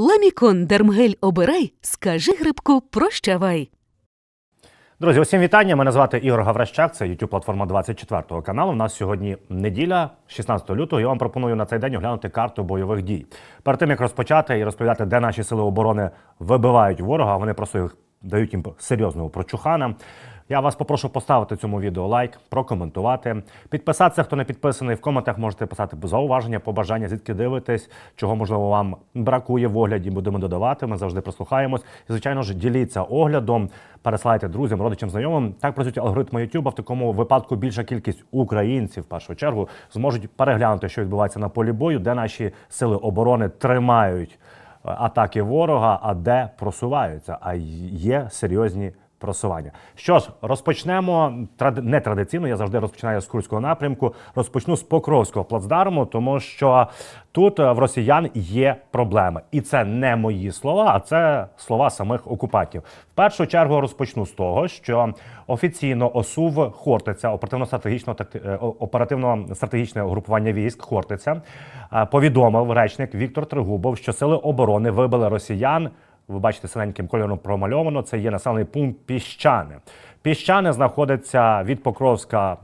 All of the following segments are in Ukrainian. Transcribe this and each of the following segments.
Ламікон Дермгель обирай, скажи грибку прощавай. Друзі, усім вітання. Мене звати Ігор Гаврищак. Це youtube платформа 24 каналу. У нас сьогодні неділя, 16 лютого. Я вам пропоную на цей день оглянути карту бойових дій. Перед тим як розпочати і розповідати, де наші сили оборони вибивають ворога, вони просто їх дають їм серйозного прочухана. Я вас попрошу поставити цьому відео лайк, прокоментувати, підписатися, хто не підписаний. В коментах можете писати зауваження, побажання, звідки дивитесь, чого можливо вам бракує в огляді. Будемо додавати. Ми завжди прислухаємось. І звичайно ж, діліться оглядом, пересилайте друзям, родичам, знайомим. Так працюють алгоритми YouTube. В такому випадку більша кількість українців в першу чергу зможуть переглянути, що відбувається на полі бою, де наші сили оборони тримають е, атаки ворога, а де просуваються. А є серйозні просування. Що ж, розпочнемо не традиційно. Я завжди розпочинаю з Курського напрямку. Розпочну з Покровського плацдарму, тому що тут е, в росіян є проблеми, і це не мої слова, а це слова самих окупантів. В першу чергу розпочну з того, що офіційно ОСУВ Хортиця, оперативно-стратегічно е, оперативно-стратегічне групування військ Хортиця, е, повідомив речник Віктор Тригубов, що сили оборони вибили росіян. Ви бачите, синеньким кольором промальовано. Це є населений пункт Піщане. Піщане знаходиться від Покровська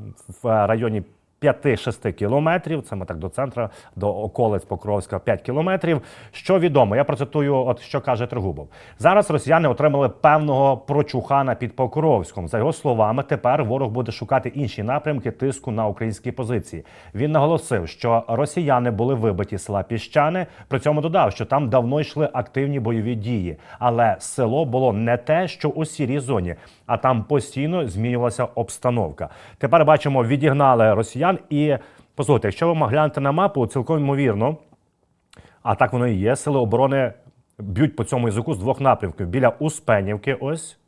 в районі 5-6 кілометрів. Це ми так до центру, до околиць Покровська 5 кілометрів. Що відомо? Я процитую, от що каже Тригубов. Зараз росіяни отримали певного прочухана під Покровськом. За його словами, тепер ворог буде шукати інші напрямки тиску на українські позиції. Він наголосив, що росіяни були вибиті з села Піщане. При цьому додав, що там давно йшли активні бойові дії, але село було не те, що у сірій зоні, а там постійно змінювалася обстановка. Тепер бачимо, відігнали росіян. І послухайте, якщо ви глянете на мапу, цілком ймовірно, а так воно і є. Сили оборони б'ють по цьому язику з двох напрямків: біля Успенівки, ось.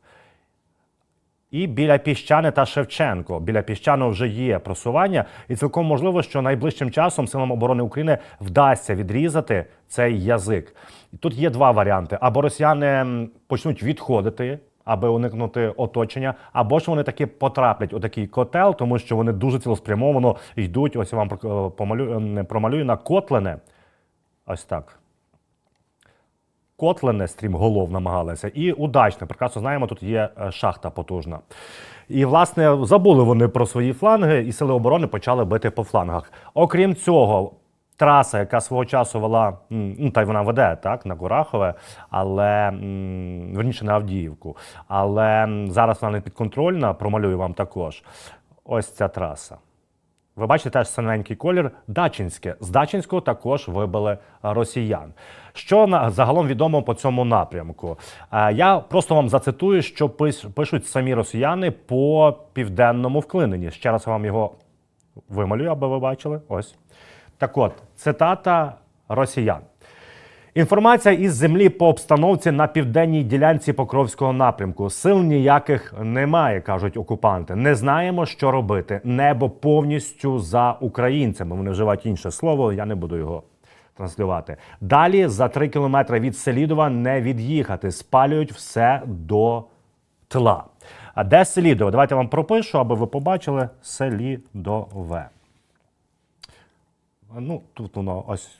І біля Піщани та Шевченко. Біля Піщану вже є просування, і цілком можливо, що найближчим часом силам оборони України вдасться відрізати цей язик. І тут є два варіанти: або росіяни почнуть відходити. Аби уникнути оточення, або ж вони таки потраплять у такий котел, тому що вони дуже цілеспрямовано йдуть. Ось я вам е, помалю, е, промалюю на котлене. Ось так. Котлене стрімголов намагалися, і удачно. Прекрасно знаємо, тут є е, шахта потужна. І, власне, забули вони про свої фланги, і сили оборони почали бити по флангах. Окрім цього, траса, яка свого часу вела, ну та й вона веде так на Курахове, але верніше на Авдіївку. Але зараз вона не підконтрольна, промалюю вам також. Ось ця траса. Ви бачите теж синенький колір Дачинське. З Дачинського також вибили росіян. Що загалом відомо по цьому напрямку? Е, Я просто вам зацитую, що пишуть самі росіяни по південному вклиненні. Ще раз вам його вималюю, аби ви бачили. Ось так от, цитата росіян. Інформація із землі по обстановці на південній ділянці Покровського напрямку. Сил ніяких немає, кажуть окупанти. Не знаємо, що робити. Небо повністю за українцями. Вони вживають інше слово, я не буду його транслювати. Далі за три кілометри від Селідова не від'їхати. Спалюють все до тла. А де Селідове? Давайте вам пропишу, аби ви побачили Селідове. Ну, тут воно ось.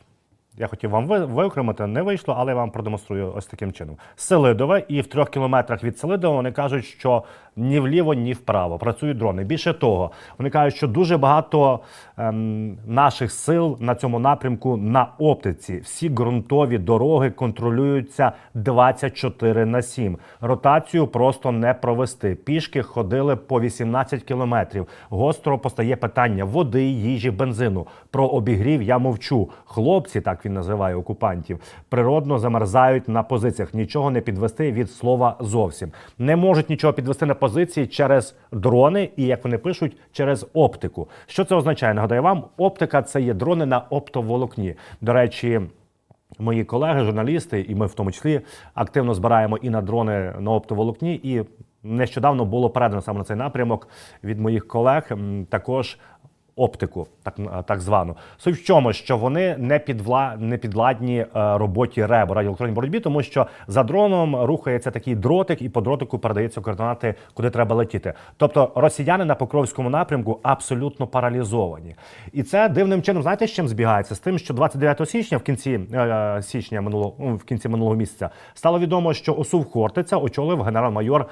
Я хотів вам виокремити, не вийшло, але я вам продемонструю ось таким чином. Селидове, і в трьох кілометрах від Селидова вони кажуть, що ні вліво, ні вправо працюють дрони. Більше того, вони кажуть, що дуже багато ем, наших сил на цьому напрямку на оптиці. Всі ґрунтові дороги контролюються 24 на 7. Ротацію просто не провести. Пішки ходили по 18 кілометрів. Гостро постає питання води, їжі, бензину. Про обігрів я мовчу. Хлопці, так він називає окупантів, природно замерзають на позиціях. Нічого не підвести від слова зовсім. Не можуть нічого підвести на позиції через дрони і, як вони пишуть, через оптику. Що це означає? Нагадаю вам, оптика це є дрони на оптоволокні. До речі. Мої колеги, журналісти, і ми в тому числі активно збираємо і на дрони на оптоволокні. І нещодавно було передано саме на цей напрямок від моїх колег також оптику, так, так звану. Суть в чому, що вони не підвла не підладні е, роботі РЕБ радіоелектронній боротьбі, тому що за дроном рухається такий дротик, і по дротику передаються координати, куди треба летіти. Тобто росіяни на Покровському напрямку абсолютно паралізовані. І це дивним чином, знаєте, з чим збігається? З тим, що 29 січня, в кінці е, січня минулого ну, в кінці минулого місяця, стало відомо, що ОСУВ Хортиця очолив генерал-майор.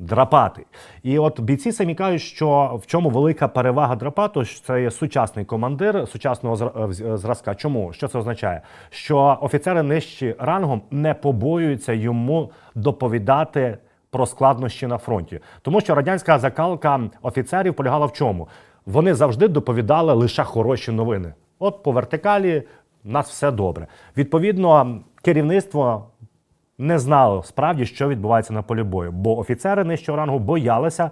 Драпати. І от бійці самі кажуть, що в чому велика перевага Драпату, що це є сучасний командир сучасного е, зразка. Чому? Що це означає? Що офіцери нижчі рангом не побоюються йому доповідати про складнощі на фронті. Тому що радянська закалка офіцерів полягала в чому? Вони завжди доповідали лише хороші новини. От по вертикалі в нас все добре. Відповідно, керівництво не знало справді, що відбувається на полі бою, бо офіцери нижчого рангу боялися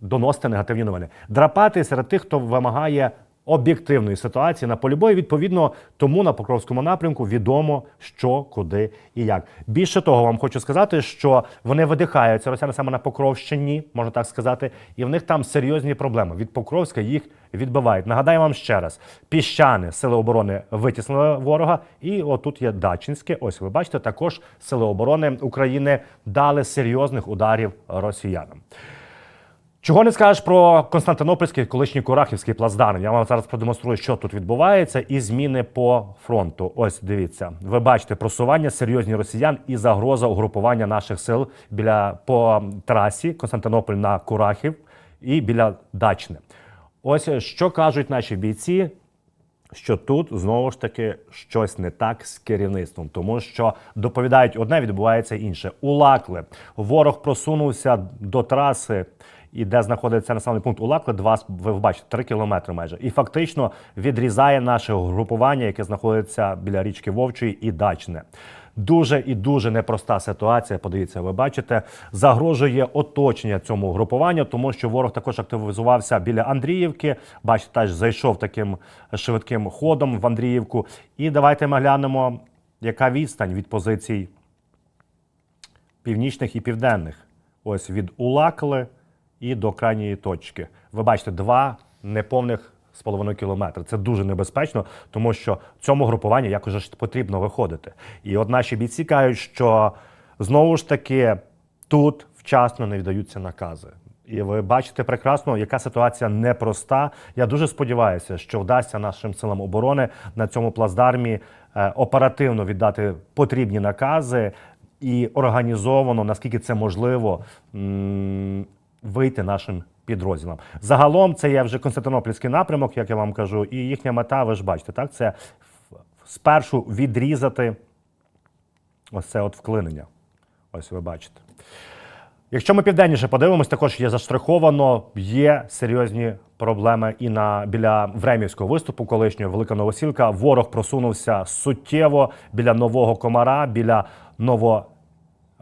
доносити негативні новини. Драпати серед тих, хто вимагає об'єктивної ситуації на полі бою. Відповідно, тому на Покровському напрямку відомо, що, куди і як. Більше того, вам хочу сказати, що вони видихаються росіяни саме на Покровщині, можна так сказати, і в них там серйозні проблеми. Від Покровська їх відбивають. Нагадаю вам ще раз: піщани сили оборони витіснили ворога, і отут є Дачинське. Ось ви бачите, також сили оборони України дали серйозних ударів росіянам. Чого не скажеш про Константинопольський колишній Курахівський плацдарм? Я вам зараз продемонструю, що тут відбувається, і зміни по фронту. Ось дивіться, ви бачите просування серйозні росіян і загроза угрупування наших сил біля по трасі Константинополь на Курахів і біля Дачне. Ось що кажуть наші бійці що тут знову ж таки щось не так з керівництвом, тому що доповідають одне, відбувається інше. Улакли ворог просунувся до траси. І де знаходиться населений пункт Улакли, два ви бачите, три кілометри майже, і фактично відрізає наше групування, яке знаходиться біля річки Вовчої і Дачне. Дуже і дуже непроста ситуація. Подивіться, ви бачите, загрожує оточення цьому групуванню, тому що ворог також активізувався біля Андріївки. Бачите, теж зайшов таким швидким ходом в Андріївку. І давайте ми глянемо, яка відстань від позицій північних і південних. Ось від Улакли і до крайньої точки. Ви бачите, два неповних з половиною кілометри. Це дуже небезпечно, тому що цьому групуванню якось ж потрібно виходити. І от наші бійці кажуть, що знову ж таки тут вчасно не віддаються накази. І ви бачите прекрасно, яка ситуація непроста. Я дуже сподіваюся, що вдасться нашим силам оборони на цьому плацдармі е, оперативно віддати потрібні накази і організовано, наскільки це можливо, вийти нашим підрозділам. Загалом це є вже Константинопольський напрямок, як я вам кажу, і їхня мета, ви ж бачите, так це спершу відрізати ось це от вклинення. Ось ви бачите. Якщо ми південніше подивимось, також є заштриховано, є серйозні проблеми і на біля Времівського виступу, колишнього Велика Новосілка. Ворог просунувся суттєво біля нового комара, біля ново.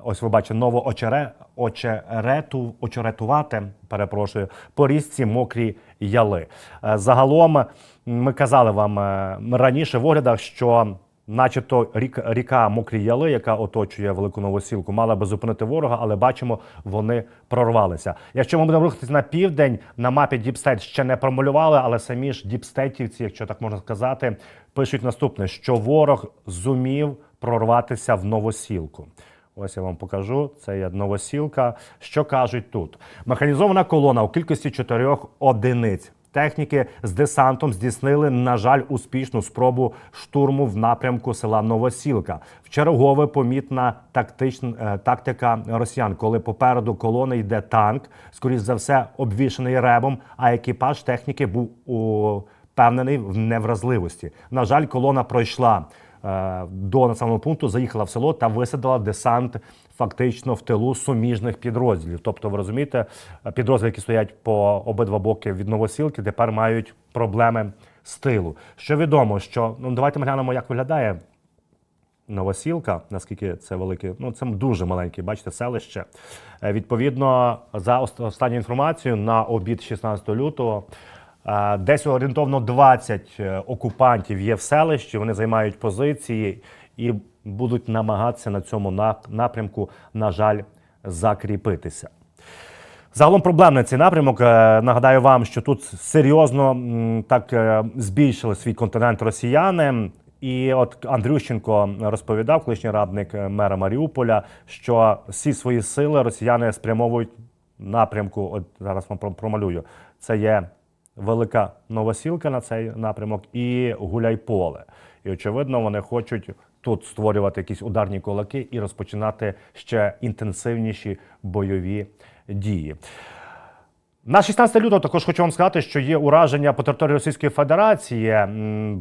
Ось ви бачите, ново очере, очерету, очеретувати, перепрошую, по річці мокрі яли. Е, Загалом ми казали вам е, раніше в оглядах, що начебто рік, ріка Мокрі Яли, яка оточує велику новосілку, мала би зупинити ворога, але бачимо, вони прорвалися. Якщо ми будемо рухатись на південь, на мапі Діпстейт ще не промалювали, але самі ж діпстейтівці, якщо так можна сказати, пишуть наступне: що ворог зумів прорватися в новосілку. Ось я вам покажу. Це є новосілка. Що кажуть тут? Механізована колона у кількості чотирьох одиниць. Техніки з десантом здійснили, на жаль, успішну спробу штурму в напрямку села Новосілка. Вчергове помітна тактична е, тактика росіян, коли попереду колони йде танк, скоріш за все, обвішаний ребом, а екіпаж техніки був упевнений в невразливості. На жаль, колона пройшла до населеного пункту, заїхала в село та висадила десант фактично в тилу суміжних підрозділів. Тобто, ви розумієте, підрозділи, які стоять по обидва боки від новосілки, тепер мають проблеми з тилу. Що відомо, що ну давайте ми глянемо, як виглядає Новосілка, наскільки це велике, ну це дуже маленьке, бачите, селище. Е, Відповідно, за останню інформацію, на обід 16 лютого е, десь орієнтовно 20 е, окупантів є в селищі. Вони займають позиції і будуть намагатися на цьому напрямку, на жаль, закріпитися. Загалом проблемний цей напрямок. Е, Нагадаю вам, що тут серйозно так е, збільшили свій континент росіяни. І от Андрющенко розповідав, колишній радник мера Маріуполя, що всі свої сили росіяни спрямовують напрямку. От зараз вам про- промалюю. Це є велика новосілка на цей напрямок і Гуляйполе. І очевидно, вони хочуть тут створювати якісь ударні кулаки і розпочинати ще інтенсивніші бойові дії. На 16 лютого також хочу вам сказати, що є ураження по території Російської Федерації,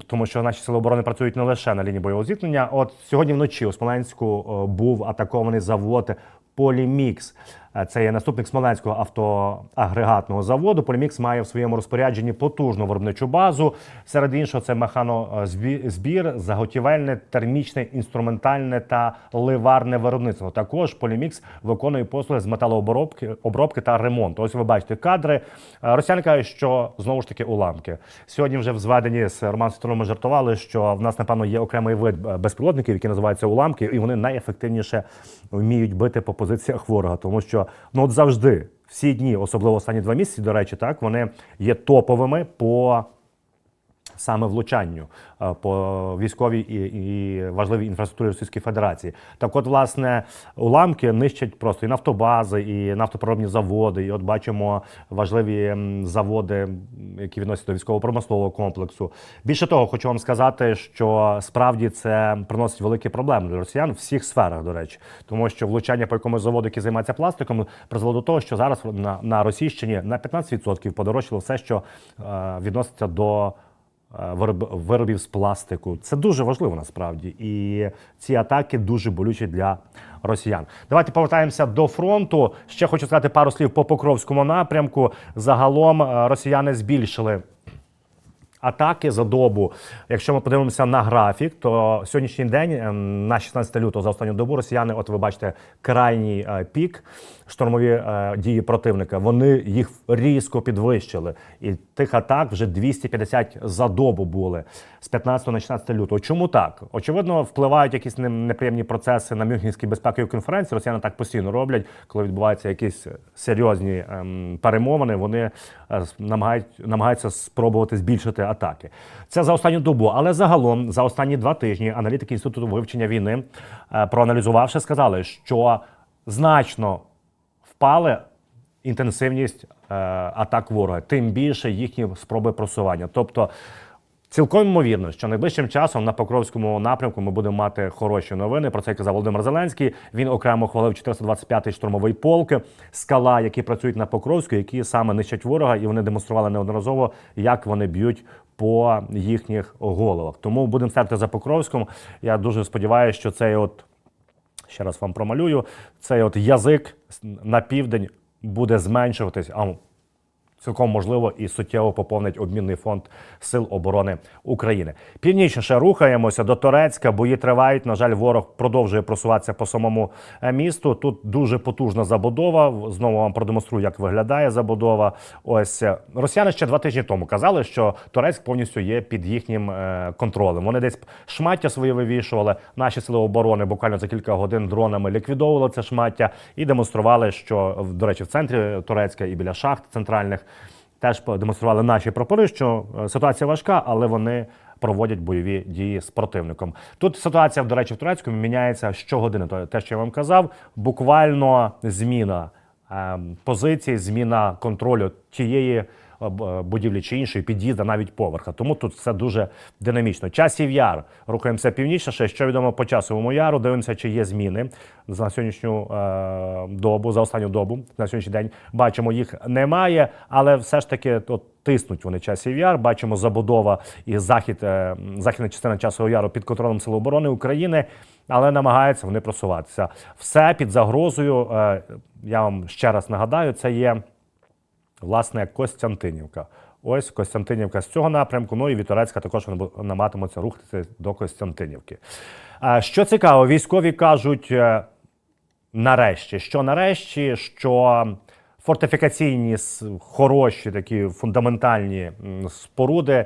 тому що наші сили оборони працюють не лише на лінії бойового зіткнення. От сьогодні вночі у Смоленську е, був атакований завод Полімікс. Е, Це є наступник Смоленського автоагрегатного заводу. Полімікс має в своєму розпорядженні потужну виробничу базу. Серед іншого, це механозбір, заготівельне, термічне, інструментальне та ливарне виробництво. Також Полімікс виконує послуги з металообробки обробки та ремонту. Ось ви бачите кадри. Е, Росіяни кажуть, що знову ж таки уламки. Сьогодні вже в зведенні з Романом Світлом жартували, що в нас напевно є окремий вид е, безпілотників, які називаються уламки, і вони найефективніше вміють бити по позиціях ворога, тому що ну от завжди. Всі дні, особливо останні два місяці, до речі, так вони є топовими по саме влучанню е, по військовій і, важливій інфраструктурі Російської Федерації. Так, от, власне, уламки нищать просто і нафтобази, і нафтопереробні заводи. І от бачимо важливі заводи, які відносяться до військово-промислового комплексу. Більше того, хочу вам сказати, що справді це приносить великі проблеми для росіян в всіх сферах, до речі, тому що влучання по якомусь заводу, який займається пластиком, призвело до того, що зараз на, на Російщині на 15% подорожчало все, що е, відноситься до виробів з пластику. Це дуже важливо насправді. І ці атаки дуже болючі для росіян. Давайте повертаємося до фронту. Ще хочу сказати пару слів по Покровському напрямку. Загалом е, росіяни збільшили. Атаки за добу. Якщо ми подивимося на графік, то сьогоднішній день ем, на 16 лютого за останню добу росіяни, от ви бачите, крайній е, пік, штурмові е, дії противника. Вони їх різко підвищили. І тих атак вже 250 за добу були з 15 на 16 лютого. Чому так? Очевидно, впливають якісь неприємні процеси на Мюнхенській безпековій конференції. Росіяни так постійно роблять, коли відбуваються якісь серйозні ем, перемовини. Вони е, намагають, намагаються спробувати збільшити атаки. Це за останню добу, але загалом за останні два тижні аналітики інституту вивчення війни, е, проаналізувавши, сказали, що значно впали інтенсивність е, атак ворога, тим більше їхні спроби просування. Тобто. Цілком ймовірно, що найближчим часом на Покровському напрямку ми будемо мати хороші новини. Про це казав Володимир Зеленський. Він окремо хвалив 425-й штурмовий полк скала, які працюють на Покровську, які саме нищать ворога, і вони демонстрували неодноразово, як вони б'ють по їхніх головах. Тому будемо стежити за Покровськом. Я дуже сподіваюся, що цей от ще раз вам промалюю. Цей от язик на південь буде зменшуватись. А цілком можливо і суттєво поповнить обмінний фонд Сил оборони України. Північніше рухаємося до Торецька. Бої тривають. На жаль, ворог продовжує просуватися по самому е, місту. Тут дуже потужна забудова. Знову вам продемонструю, як виглядає забудова. Ось е, росіяни ще два тижні тому казали, що Торецьк повністю є під їхнім е, контролем. Вони десь шмаття свої вивішували. Наші сили оборони буквально за кілька годин дронами ліквідовували це шмаття і демонстрували, що до речі, в центрі Турецька і біля шахт центральних теж продемонстрували наші прапори, що е, ситуація важка, але вони проводять бойові дії з противником. Тут ситуація, до речі, в Турецькому міняється щогодини. То те, що я вам казав, буквально зміна е, позиції, зміна контролю тієї будівлі чи іншої під'їзда, навіть поверха. Тому тут все дуже динамічно. Часів яр. Рухаємося північніше. Що відомо по часовому яру? Дивимося, чи є зміни за сьогоднішню е, добу, за останню добу. На сьогоднішній день бачимо, їх немає, але все ж таки от, тиснуть вони часів яр. Бачимо забудова і захід, е, західна частина часового яру під контролем Сил оборони України, але намагаються вони просуватися. Все під загрозою. Е, я вам ще раз нагадаю, це є власне Костянтинівка. Ось Костянтинівка з цього напрямку. Ну і від Турецька також бу- рухатися до Костянтинівки. Що цікаво, військові кажуть е, нарешті, що нарешті, що фортифікаційні хороші такі фундаментальні споруди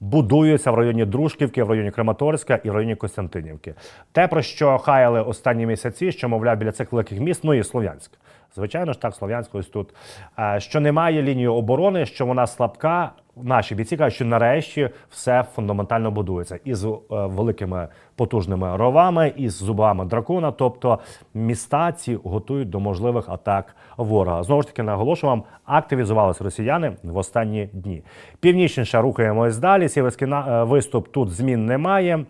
будуються в районі Дружківки, в районі Краматорська і в районі Костянтинівки. Те, про що хаяли останні місяці, що мовляв біля цих великих міст, ну і Слов'янськ. Звичайно ж, так, Слов'янськ ось тут. Е, Що немає лінії оборони, що вона слабка. Наші бійці кажуть, що нарешті все фундаментально будується із е, великими потужними ровами, із зубами дракона. Тобто міста ці готують до можливих атак ворога. Знову ж таки, наголошую вам, активізувалися росіяни в останні дні. Північніше рухаємось далі. Сіверський е, виступ тут змін немає.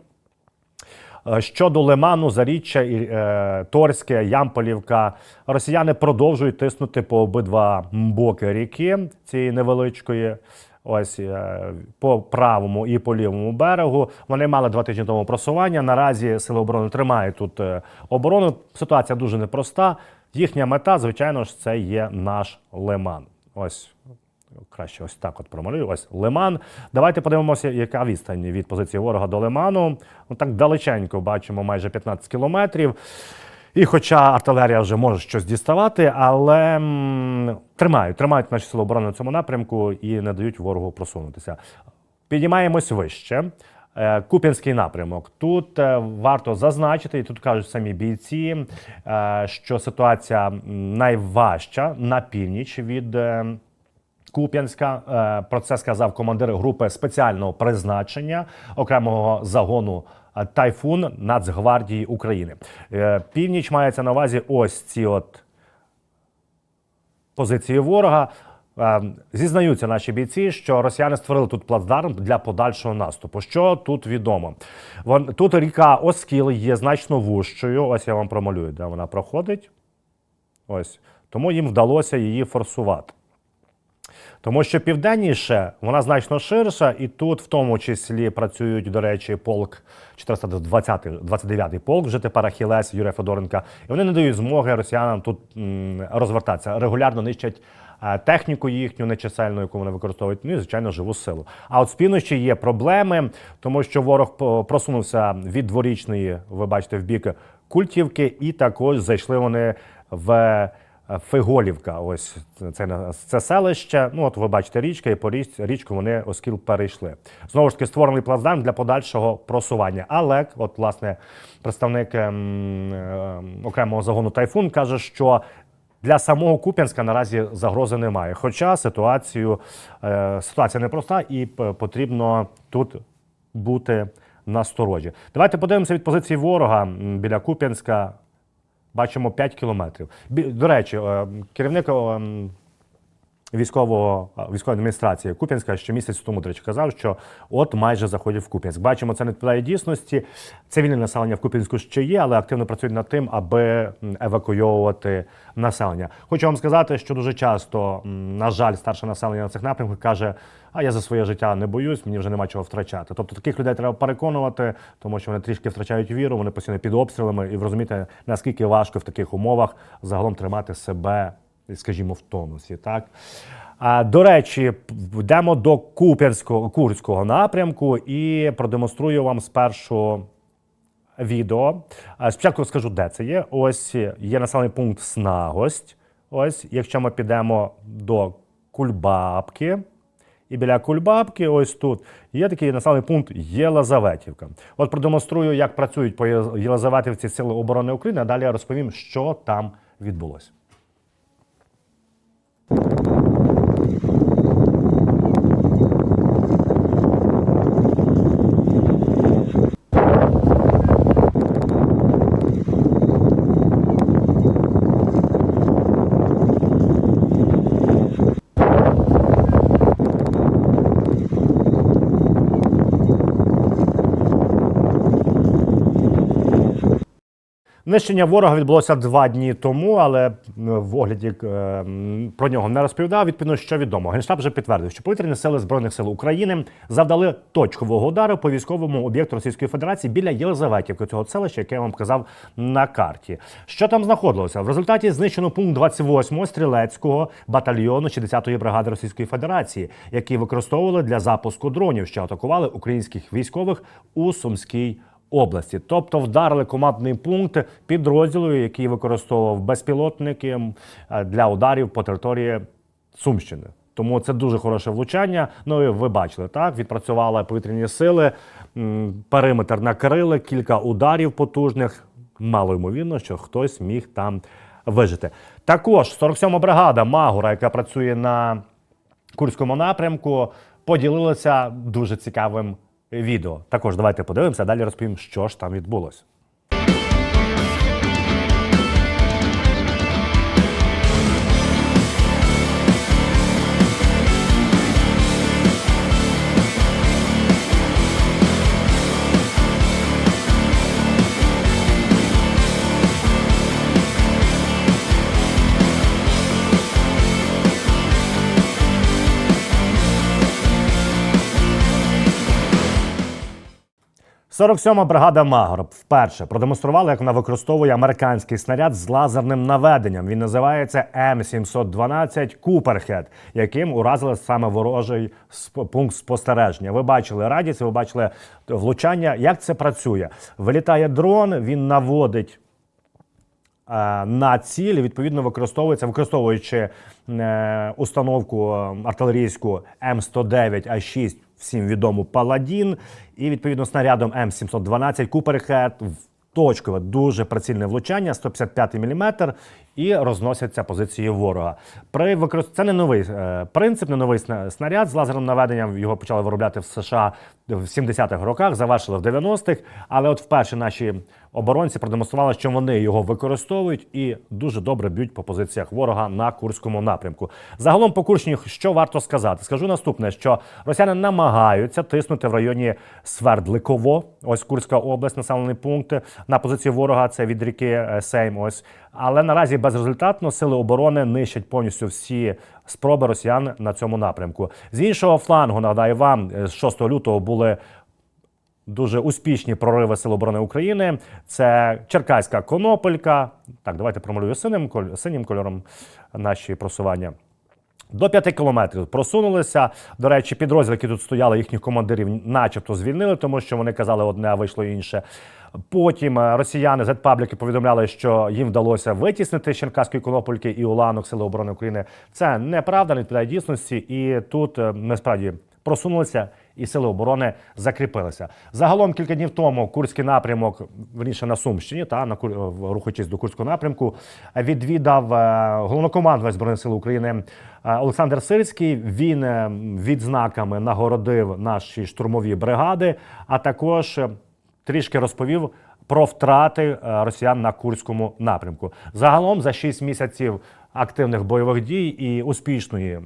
Е, Щодо Лиману, Заріччя, е, Торське, Ямполівка, росіяни продовжують тиснути по обидва боки ріки цієї невеличкої. Ось е, по правому і по лівому берегу. Вони мали два тижні тому просування. Наразі сили оборони тримають тут оборону. Ситуація дуже непроста. Їхня мета, звичайно ж, це є наш лиман. Ось краще ось так от промалюю. Ось Лиман. Давайте подивимося, яка відстань від позиції ворога до Лиману. Ну так далеченько бачимо майже 15 кілометрів. І хоча артилерія вже може щось діставати, але тримають, тримають наші сили оборони на цьому напрямку і не дають ворогу просунутися. Піднімаємось вище. Е, Куп'янський напрямок. Тут е, варто зазначити, і тут кажуть самі бійці, е, що ситуація найважча на північ від. Куп'янська. Е, Про це сказав командир групи спеціального призначення окремого загону е, Тайфун Нацгвардії України. Е, Північ мається на увазі ось ці от позиції ворога. Зізнаються наші бійці, що росіяни створили тут плацдарм для подальшого наступу. Що тут відомо? Вон тут ріка Оскіл є значно вужчою. Ось я вам промалюю, де вона проходить. Ось тому їм вдалося її форсувати. Тому що південніше вона значно ширша, і тут в тому числі працюють, до речі, полк 420 29-й полк, вже тепер Ахілес Юрія Федоренка. І вони не дають змоги росіянам тут розвертатися. Регулярно нищать е, техніку їхню нечисельну, яку вони використовують. Ну і звичайно живу силу. А от з півночі є проблеми, тому що ворог просунувся від дворічної, ви бачите, в бік Культівки, і також зайшли вони в. Е, Фиголівка, ось це, це селище. Ну, от ви бачите річка, і по річку вони оскіл перейшли. Знову ж таки, створений плацдарм для подальшого просування. Але, от, власне, представник ем, ем, окремого загону Тайфун каже, що для самого Куп'янська наразі загрози немає. Хоча ситуацію, е, ситуація непроста і потрібно тут бути насторожі. Давайте подивимося від позиції ворога біля Куп'янська. Бачимо 5 кілометрів. До речі, е, керівник е, військового військової адміністрації Куп'янська ще місяць тому, до речі, казав, що от майже заходять в Куп'янськ. Бачимо, це не відповідає дійсності. Цивільне населення в Куп'янську ще є, але активно працюють над тим, аби евакуйовувати населення. Хочу вам сказати, що дуже часто, на жаль, старше населення на цих напрямках каже. А я за своє життя не боюсь, мені вже нема чого втрачати. Тобто таких людей треба переконувати, тому що вони трішки втрачають віру, вони постійно під обстрілами, і розумієте, наскільки важко в таких умовах загалом тримати себе, скажімо, в тонусі. Так а, до речі, йдемо до Куп'янського Курського напрямку і продемонструю вам спершу відео. Спочатку скажу, де це є. Ось є населений пункт Снагость. Ось, якщо ми підемо до Кульбабки. І біля Кульбабки, ось тут, є такий населений пункт Єлизаветівка. От продемонструю, як працюють по Є- Єлизаветівці Сили оборони України, а далі я розповім, що там відбулося. Нищення ворога відбулося два дні тому, але в огляді е, про нього не розповідав. Відповідно, що відомо. Генштаб вже підтвердив, що повітряні сили збройних сил України завдали точкового удару по військовому об'єкту Російської Федерації біля Єлизаветівки, цього селища, яке я вам казав на карті. Що там знаходилося? В результаті знищено пункт 28 стрілецького батальйону 60-ї бригади Російської Федерації, який використовували для запуску дронів, що атакували українських військових у Сумській області. Тобто вдарили командний пункт підрозділу, який використовував безпілотники е, для ударів по території Сумщини. Тому це дуже хороше влучання. Ну і ви бачили, так відпрацювали повітряні сили, периметр накрили, кілька ударів потужних. Мало ймовірно, що хтось міг там вижити. Також 47-ма бригада Магура, яка працює на Курському напрямку, поділилася дуже цікавим відео. Також давайте подивимося, далі розповім, що ж там відбулося. 47-ма бригада Магор вперше продемонструвала, як вона використовує американський снаряд з лазерним наведенням. Він називається М712 Куперхед, яким уразили саме ворожий пункт спостереження. Ви бачили радість, ви бачили влучання. Як це працює? Вилітає дрон, він наводить е, на ціль, відповідно використовується, використовуючи е, установку артилерійську М109 А6, всім відому Паладін, і відповідно снарядом М712 Куперхед точкове дуже прицільне влучання, 155 мм, і розносяться позиції ворога. При використ... Це не новий е, принцип, не новий снаряд з лазерним наведенням. Його почали виробляти в США в 70-х роках, завершили в 90-х. Але от вперше наші оборонці продемонстрували, що вони його використовують і дуже добре б'ють по позиціях ворога на Курському напрямку. Загалом по Курщині, що варто сказати? Скажу наступне: що росіяни намагаються тиснути в районі Свердликово, ось Курська область, населений пункт на позиції ворога. Це від ріки е, Сейм. Ось але наразі безрезультатно сили оборони нищать повністю всі спроби росіян на цьому напрямку. З іншого флангу нагадаю вам, е, з 6 лютого були дуже успішні прориви Сил оборони України. Це Черкаська Конопелька. Так, давайте промалюю синім, синім кольором наші просування. До 5 кілометрів просунулися. До речі, підрозділи, які тут стояли, їхніх командирів, начебто звільнили, тому що вони казали одне, а вийшло інше. Потім е, росіяни зетпабліки повідомляли, що їм вдалося витіснити Черкаської Конопольки і Уланок Сили оборони України. Це неправда, не відповідає дійсності. І тут е, ми справді просунулися. І сили оборони закріпилися. Загалом кілька днів тому Курський напрямок, верніше на Сумщині, та на рухаючись до Курського напрямку, відвідав е, головнокомандувач збройних сил України е, Олександр Сирський. Він е, відзнаками нагородив наші штурмові бригади, а також трішки розповів про втрати е, росіян на Курському напрямку. Загалом за 6 місяців активних бойових дій і успішної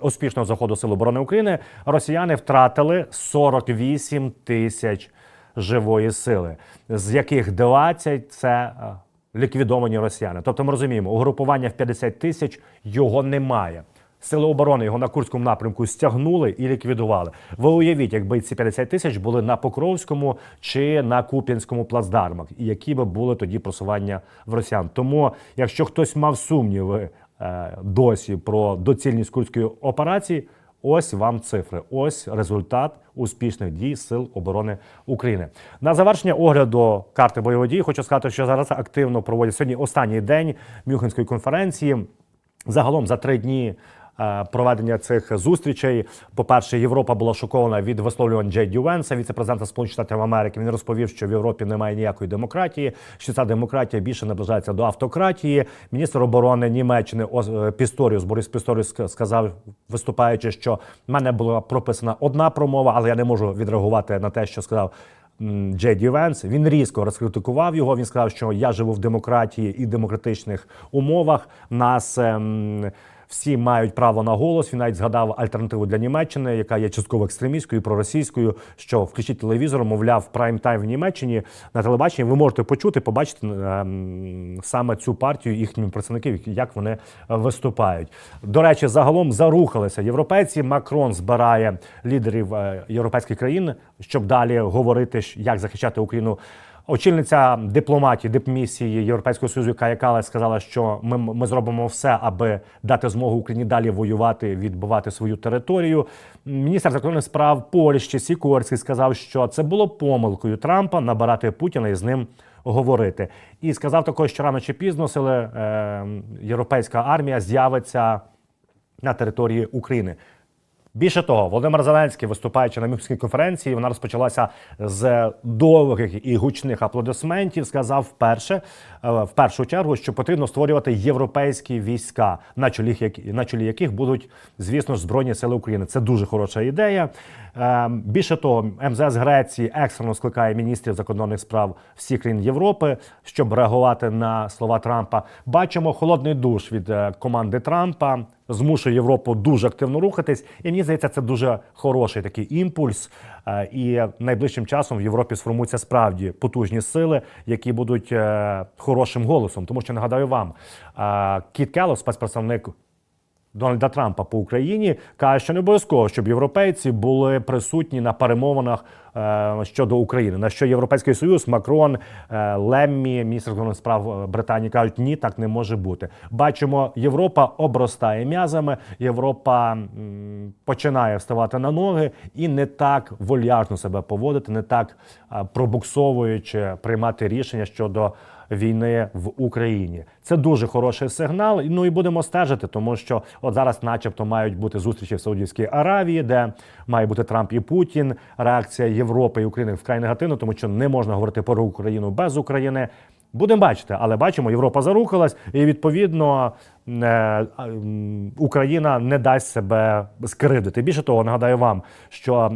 успішного заходу Сил оборони України росіяни втратили 48 тисяч живої сили, з яких 20 – це е, ліквідовані росіяни. Тобто ми розуміємо, угрупування в 50 тисяч його немає. Сили оборони його на Курському напрямку стягнули і ліквідували. Ви уявіть, якби ці 50 тисяч були на Покровському чи на Куп'янському плацдармах, і які би були тоді просування в росіян. Тому, якщо хтось мав сумніви е, досі про доцільність курської операції, ось вам цифри, ось результат успішних дій Сил оборони України. На завершення огляду карти бойових дій хочу сказати, що зараз активно проводять сьогодні останній день Мюнхенської конференції. Загалом за три дні проведення цих зустрічей. По-перше, Європа була шокована від висловлювань Джей Ді Венса, віце-президента Сполучених Штатів Америки. Він розповів, що в Європі немає ніякої демократії, що ця демократія більше наближається до автократії. Міністр оборони Німеччини е, Пісторіус Борис Пісторіус сказав, виступаючи, що в мене була прописана одна промова, але я не можу відреагувати на те, що сказав. Джей Ді Венс. Він різко розкритикував його. Він сказав, що я живу в демократії і демократичних умовах. Нас ем, всі мають право на голос. Він навіть згадав альтернативу для Німеччини, яка є частково екстремістською, проросійською. Що включіть телевізор, мовляв, прайм тайм в Німеччині на телебаченні. Ви можете почути, побачити ем, саме цю партію їхніми представників, як вони е, виступають. До речі, загалом зарухалися європейці. Макрон збирає лідерів е, європейських країн, щоб далі говорити, як захищати Україну. Очільниця дипломатії, дипмісії Європейського союзу Кая Калас сказала, що ми, ми зробимо все, аби дати змогу Україні далі воювати, відбувати свою територію. Міністр закордонних справ Польщі Сікорський сказав, що це було помилкою Трампа набирати Путіна і з ним говорити. І сказав також, що рано чи пізно сили е, європейська армія з'явиться на території України. Більше того, Володимир Зеленський, виступаючи на Мюнхенській конференції, вона розпочалася з довгих і гучних аплодисментів. Сказав вперше, е, в першу чергу, що потрібно створювати європейські війська, на чолі, на чолі яких будуть, звісно збройні сили України. Це дуже хороша ідея. Е, Більше того, МЗС Греції екстрено скликає міністрів закордонних справ всіх країн Європи, щоб реагувати на слова Трампа. Бачимо холодний душ від е, команди Трампа. Змушує Європу дуже активно рухатись, і мені здається, це дуже хороший такий імпульс. Е, І найближчим часом в Європі сформуються справді потужні сили, які будуть е, хорошим голосом. Тому що нагадаю вам, е, Кіт Келло, спецпредставник Дональда Трампа по Україні каже, що не обов'язково, щоб європейці були присутні на перемовинах е, щодо України. На що Європейський Союз, Макрон, е, Леммі, міністр закордонних справ е, Британії кажуть, ні, так не може бути. Бачимо, Європа обростає м'язами, Європа м, починає вставати на ноги і не так вольяжно себе поводити, не так е, пробуксовуючи приймати рішення щодо війни в Україні. Це дуже хороший сигнал. Ну і будемо стежити, тому що от зараз, начебто, мають бути зустрічі в Саудівській Аравії, де має бути Трамп і Путін. Реакція Європи і України вкрай негативна, тому що не можна говорити про Україну без України. Будемо бачити, але бачимо, Європа зарухалась, і відповідно е, Україна не дасть себе скривдити. Більше того, нагадаю вам, що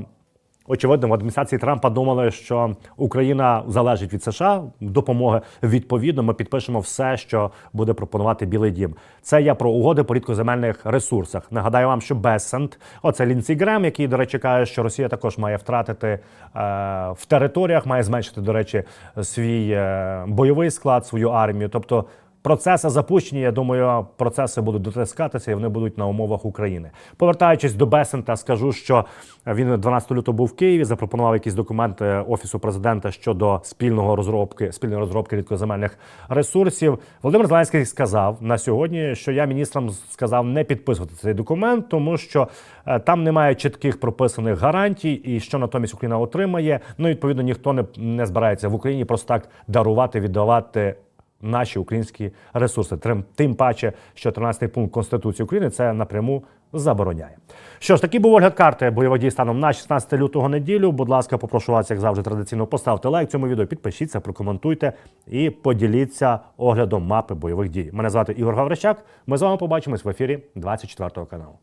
Очевидно, в адміністрації Трампа думали, що Україна залежить від США допомоги. Відповідно, ми підпишемо все, що буде пропонувати Білий Дім. Це я про угоди по рідкоземельних ресурсах. Нагадаю вам, що Бессент, оце Лінсі Грем, який, до речі, каже, що Росія також має втратити е, в територіях, має зменшити, до речі, свій е, бойовий склад, свою армію. Тобто Процеси запущені. Я думаю, процеси будуть дотискатися і вони будуть на умовах України. Повертаючись до Бесента, скажу, що він 12 лютого був в Києві, запропонував якісь документи офісу президента щодо спільного розробки спільної розробки рідкоземельних ресурсів. Володимир Зеленський сказав на сьогодні, що я міністрам сказав не підписувати цей документ, тому що е, там немає чітких прописаних гарантій, і що натомість Україна отримає. Ну відповідно ніхто не, не збирається в Україні просто так дарувати, віддавати наші українські ресурси. Тим, паче, що 13-й пункт Конституції України це напряму забороняє. Що ж, такий був огляд карти бойових дій станом на 16 лютого неділю. Будь ласка, попрошу вас, як завжди, традиційно поставте лайк цьому відео, підпишіться, прокоментуйте і поділіться оглядом мапи бойових дій. Мене звати Ігор Гаврищак. Ми з вами побачимось в ефірі 24 каналу.